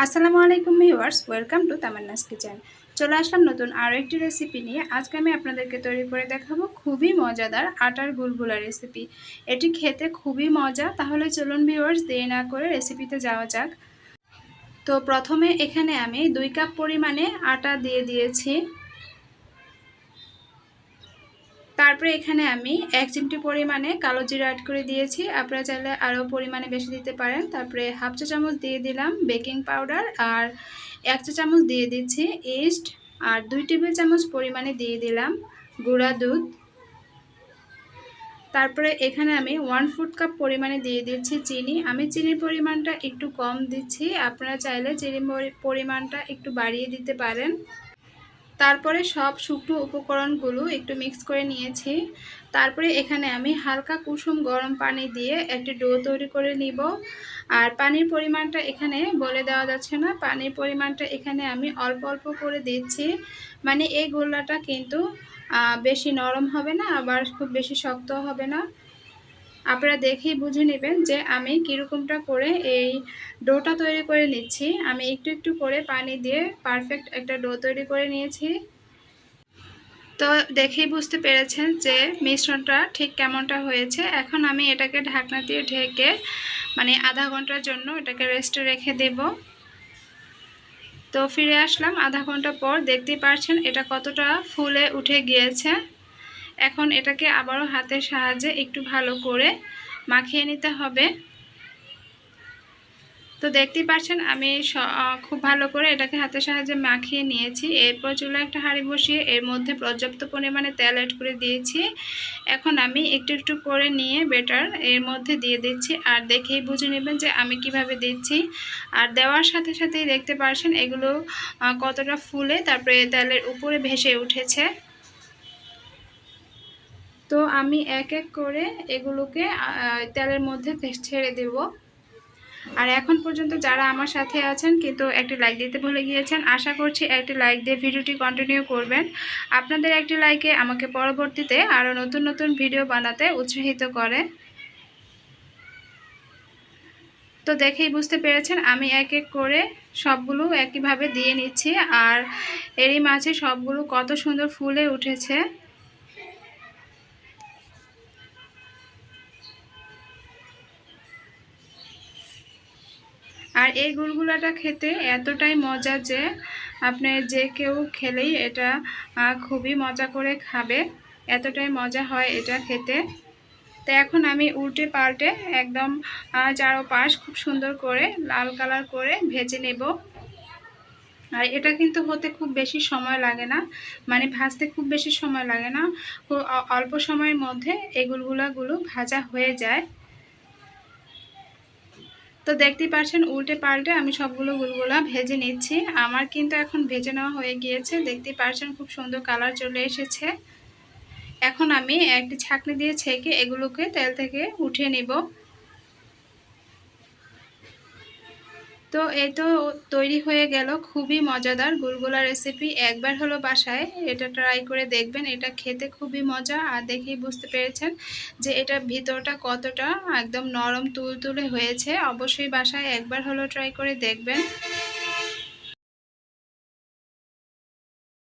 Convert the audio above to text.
আসসালামু আলাইকুম viewers, welcome to Tamanna's kitchen. চলে আসলাম নতুন আরও একটি রেসিপি নিয়ে। আজকে আমি আপনাদেরকে তৈরি করে দেখাবো খুবই মজাদার আটার গুলগুলা রেসিপি এটি খেতে খুবই মজা। তাহলে চলুন ভিউয়ার্স, দেরি না করে রেসিপিতে যাওয়া যাক। তো প্রথমে এখানে আমি দুই কাপ পরিমাণে আটা দিয়ে দিয়েছি। তারপরে এখানে আমি এক চিমটি পরিমাণে কালো জিরা অ্যাড করে দিয়েছি। আপনারা চাইলে আরও পরিমাণে বেশি দিতে পারেন। তারপরে হাফ চা চামচ দিয়ে দিলাম বেকিং পাউডার আর এক চা চামচ দিয়ে দিচ্ছি ইস্ট আর দুই টেবিল চামচ পরিমাণে দিয়ে দিলাম গুঁড়া দুধ। তারপরে এখানে আমি ওয়ান ফুড কাপ পরিমাণে দিয়ে দিচ্ছি চিনি। আমি চিনির পরিমাণটা একটু কম দিচ্ছি। আপনারা চাইলে চিনির পরিমাণটা একটু বাড়িয়ে দিতে পারেন। তারপরে সব শুকনো উপকরণগুলো একটু মিক্স করে নিয়েছি। তারপরে এখানে আমি হালকা কুসুম গরম পানি দিয়ে একটি ডো তৈরি করে নিব। আর পানির পরিমাণটা এখানে বলে দেওয়া যাচ্ছে না। পানির পরিমাণটা এখানে আমি অল্প অল্প করে দিচ্ছি। মানে এই গোল্লাটা কিন্তু বেশি নরম হবে না, আবার খুব বেশি শক্ত হবে না। আপনারা দেখেই বুঝে নেবেন যে আমি কীরকমটা করে এই ডোটা তৈরি করে নিচ্ছি। আমি একটু একটু করে পানি দিয়ে পারফেক্ট একটা ডো তৈরি করে নিয়েছি। তো দেখেই বুঝতে পেরেছেন যে মিশ্রণটা ঠিক কেমনটা হয়েছে। এখন আমি এটাকে ঢাকনা দিয়ে ঢেকে মানে আধা ঘণ্টার জন্য এটাকে রেস্টে রেখে দেব। তো ফিরে আসলাম আধা ঘণ্টা পর। দেখতেই পারছেন এটা কতটা ফুলে উঠে গিয়েছে। এখন এটাকে আবারও হাতের সাহায্যে একটু ভালো করে মাখিয়ে নিতে হবে। তো দেখতেই পাচ্ছেন, আমি খুব ভালো করে এটাকে হাতের সাহায্যে মাখিয়ে নিয়েছি। এরপর চুলা একটা হাঁড়ি বসিয়ে এর মধ্যে পর্যাপ্ত পরিমাণে তেল অ্যাড করে দিয়েছি। এখন আমি একটু একটু করে নিয়ে বেটার এর মধ্যে দিয়ে দিচ্ছি। আর দেখেই বুঝে নেবেন যে আমি কীভাবে দিচ্ছি। আর দেওয়ার সাথে সাথেই দেখতে পাচ্ছেন, এগুলো কতটা ফুলে তারপরে তেলের উপরে ভেসে উঠেছে। তো আমি এক এক করে এগুলোকে তেলের মধ্যে ছেড়ে দেব। আর এখন পর্যন্ত যারা আমার সাথে আছেন, কিন্তু একটি লাইক দিতে ভুলে গিয়েছেন, আশা করছি একটি লাইক দিয়ে ভিডিওটি কন্টিনিউ করবেন। আপনাদের একটি লাইকে আমাকে পরবর্তীতে আরও নতুন নতুন ভিডিও বানাতে উৎসাহিত করে। তো দেখেই বুঝতে পেরেছেন, আমি এক এক করে সবগুলো একইভাবে দিয়ে নিচ্ছি। আর এরই মাঝে সবগুলো কত সুন্দর ফুলে উঠেছে। আর এই গুলগুলাটা খেতে এতটাই মজা যে আপনি যে কেউ খেলেই এটা খুবই মজা করে খাবে। এতটাই মজা হয় এটা খেতে। তো এখন আমি উল্টে পাল্টে একদম চারোপাশ খুব সুন্দর করে লাল কালার করে ভেজে নেব। আর এটা কিন্তু হতে খুব বেশি সময় লাগে না। মানে ভাজতে খুব বেশি সময় লাগে না। অল্প সময়ের মধ্যে এগুলগুলাগুলো ভাজা হয়ে যায়। তো দেখতেই পাচ্ছেন উল্টে পাল্টে আমি সবগুলো গুলগুলা ভেজে নিচ্ছি। আমার কিন্তু এখন ভেজে নেওয়া হয়ে গিয়েছে। দেখতেই পাচ্ছেন খুব সুন্দর কালার চলে এসেছে। এখন আমি একটি ছাঁকনি দিয়ে ছেঁকে এগুলোকে তেল থেকে উঠিয়ে নিব। তো এই তো তৈরি হয়ে গেল, খুবই মজাদার। গুলগুলা রেসিপি একবার হলো বাসায়, এটা ট্রাই করে দেখবেন, এটা খেতে খুবই মজা। আর দেখেই বুঝতে পেরেছেন যে এটা ভিতরটা কতটা একদম নরম তুলতুলে হয়েছে। অবশ্যই বাসায় একবার হলো ট্রাই করে দেখবেন।